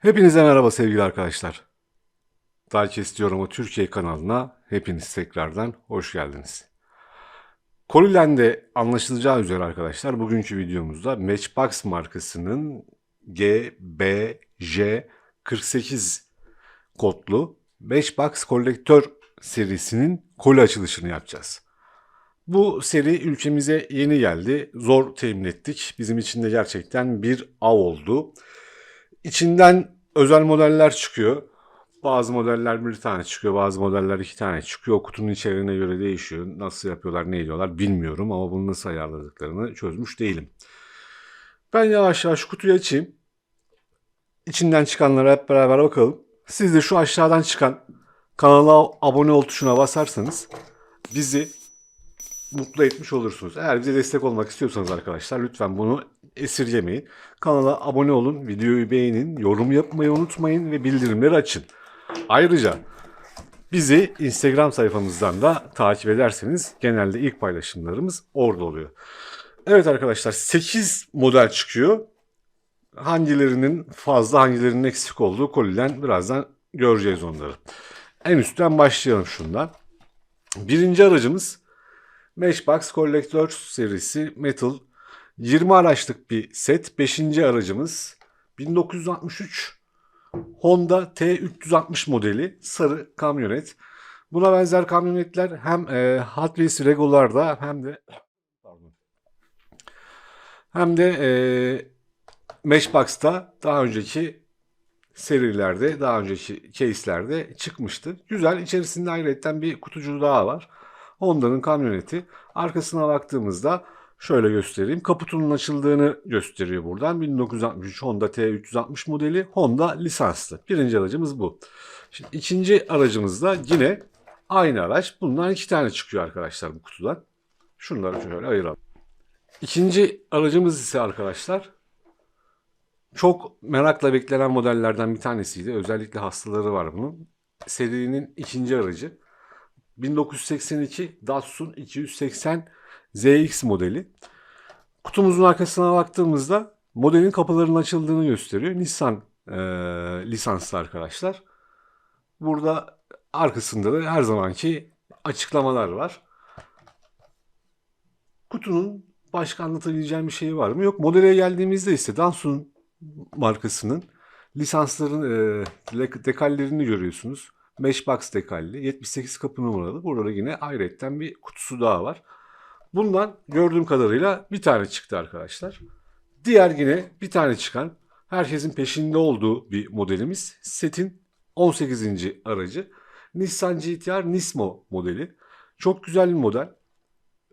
Hepinize merhaba sevgili arkadaşlar. Diecast Yorumu Türkiye kanalına hepiniz tekrardan hoş geldiniz. Kolilen'de anlaşılacağı üzere arkadaşlar bugünkü videomuzda Matchbox markasının GBJ48 kodlu Matchbox kolektör serisinin koli açılışını yapacağız. Bu seri ülkemize yeni geldi. Zor temin ettik. Bizim için de gerçekten bir av oldu. İçinden özel modeller çıkıyor. Bazı modeller bir tane çıkıyor, bazı modeller iki tane çıkıyor. O kutunun içeriğine göre değişiyor. Nasıl yapıyorlar, ne ediyorlar bilmiyorum ama bunu nasıl ayarladıklarını çözmüş değilim. Ben yavaş yavaş kutuyu açayım. İçinden çıkanlara hep beraber bakalım. Siz de şu aşağıdan çıkan kanala abone ol tuşuna basarsanız bizi mutlu etmiş olursunuz. Eğer bize destek olmak istiyorsanız arkadaşlar lütfen bunu esirgemeyin. Kanala abone olun, videoyu beğenin, yorum yapmayı unutmayın ve bildirimleri açın. Ayrıca bizi Instagram sayfamızdan da takip ederseniz genelde ilk paylaşımlarımız orada oluyor. Evet arkadaşlar 8 model çıkıyor. Hangilerinin fazla hangilerinin eksik olduğu koliden birazdan göreceğiz onları. En üstten başlayalım şundan. Birinci aracımız Matchbox Collector serisi Metal 20 araçlık bir set. 5. aracımız 1963 Honda T360 modeli sarı kamyonet. Buna benzer kamyonetler hem e, Hot Wheels Regular'da hem de hem de e, Matchbox'ta daha önceki serilerde, daha önceki case'lerde çıkmıştı. Güzel. İçerisinde ayrıca bir kutucuğu daha var. Honda'nın kamyoneti. Arkasına baktığımızda şöyle göstereyim. Kaputunun açıldığını gösteriyor buradan. 1963 Honda T360 modeli. Honda lisanslı. Birinci aracımız bu. Şimdi ikinci aracımız da yine aynı araç. Bundan iki tane çıkıyor arkadaşlar bu kutudan. Şunları şöyle ayıralım. İkinci aracımız ise arkadaşlar çok merakla beklenen modellerden bir tanesiydi. Özellikle hastaları var bunun. Serinin ikinci aracı. 1982 Datsun 280 ZX modeli. Kutumuzun arkasına baktığımızda modelin kapılarının açıldığını gösteriyor. Nissan e, lisanslı arkadaşlar. Burada arkasında da her zamanki açıklamalar var. Kutunun başka anlatabileceğim bir şey var mı? Yok. Modele geldiğimizde ise Datsun markasının lisansların e, dekallerini görüyorsunuz. Matchbox dekalli. 78 kapı numaralı. Burada yine ayrıca bir kutusu daha var. Bundan gördüğüm kadarıyla bir tane çıktı arkadaşlar. Diğer yine bir tane çıkan herkesin peşinde olduğu bir modelimiz. Setin 18. aracı. Nissan GT-R Nismo modeli. Çok güzel bir model.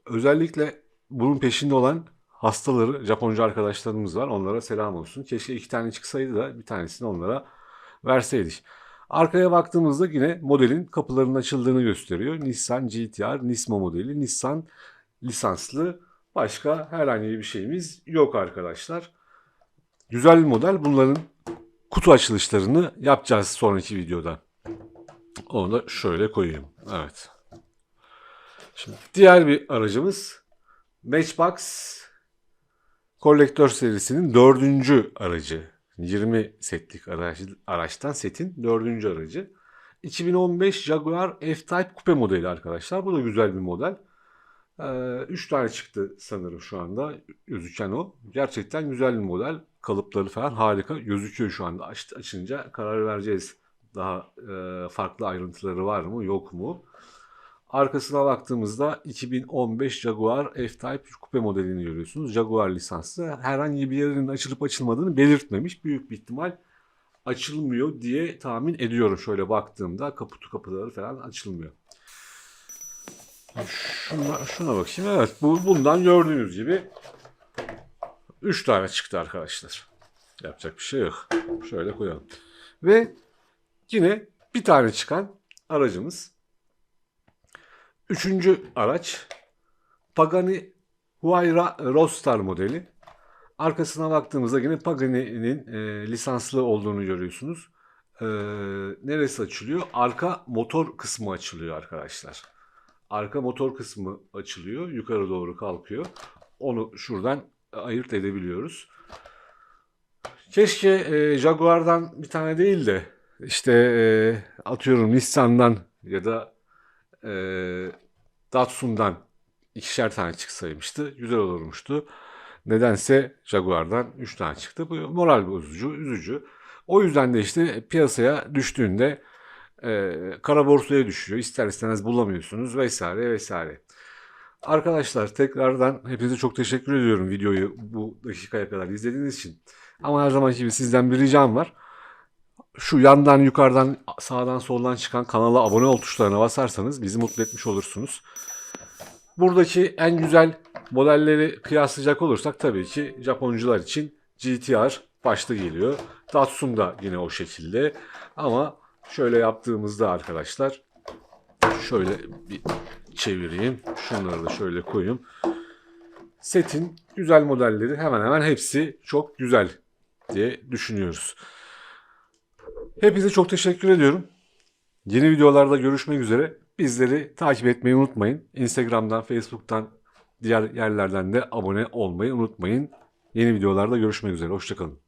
Özellikle bunun peşinde olan hastaları, Japonca arkadaşlarımız var. Onlara selam olsun. Keşke iki tane çıksaydı da bir tanesini onlara verseydik. Arkaya baktığımızda yine modelin kapılarının açıldığını gösteriyor. Nissan GT-R Nismo modeli. Nissan lisanslı. Başka herhangi bir şeyimiz yok arkadaşlar. Güzel bir model. Bunların kutu açılışlarını yapacağız sonraki videoda. Onu da şöyle koyayım. Evet. Şimdi diğer bir aracımız Matchbox Kolektör serisinin dördüncü aracı. 20 setlik araç, araçtan setin dördüncü aracı. 2015 Jaguar F-Type kupe modeli arkadaşlar. Bu da güzel bir model. 3 ee, tane çıktı sanırım şu anda gözüken o. Gerçekten güzel bir model. Kalıpları falan harika gözüküyor şu anda. Aç, açınca karar vereceğiz. Daha e, farklı ayrıntıları var mı yok mu? Arkasına baktığımızda 2015 Jaguar F-Type kupe modelini görüyorsunuz. Jaguar lisanslı. Herhangi bir yerinin açılıp açılmadığını belirtmemiş. Büyük bir ihtimal açılmıyor diye tahmin ediyorum. Şöyle baktığımda kaputu kapıları falan açılmıyor. Şuna, şuna bakayım. Evet bu, bundan gördüğünüz gibi 3 tane çıktı arkadaşlar. Yapacak bir şey yok. Şöyle koyalım. Ve yine bir tane çıkan aracımız Üçüncü araç Pagani Huayra Roadster modeli. Arkasına baktığımızda yine Pagani'nin e, lisanslı olduğunu görüyorsunuz. E, neresi açılıyor? Arka motor kısmı açılıyor arkadaşlar. Arka motor kısmı açılıyor. Yukarı doğru kalkıyor. Onu şuradan ayırt edebiliyoruz. Keşke e, Jaguar'dan bir tane değil de işte e, atıyorum Nissan'dan ya da e, Datsun'dan ikişer tane çıksaymıştı. Güzel olurmuştu. Nedense Jaguar'dan 3 tane çıktı. Bu moral bozucu, üzücü. O yüzden de işte piyasaya düştüğünde e, kara borsaya düşüyor. İster istemez bulamıyorsunuz vesaire vesaire. Arkadaşlar tekrardan hepinize çok teşekkür ediyorum videoyu bu dakikaya kadar izlediğiniz için. Ama her zamanki gibi sizden bir ricam var. Şu yandan yukarıdan sağdan soldan çıkan kanala abone ol tuşlarına basarsanız bizi mutlu etmiş olursunuz. Buradaki en güzel modelleri kıyaslayacak olursak tabii ki Japoncular için GTR başta geliyor. Datsun da yine o şekilde. Ama şöyle yaptığımızda arkadaşlar şöyle bir çevireyim. Şunları da şöyle koyayım. Setin güzel modelleri hemen hemen hepsi çok güzel diye düşünüyoruz. Hepinize çok teşekkür ediyorum. Yeni videolarda görüşmek üzere. Bizleri takip etmeyi unutmayın. Instagram'dan, Facebook'tan, diğer yerlerden de abone olmayı unutmayın. Yeni videolarda görüşmek üzere. Hoşçakalın.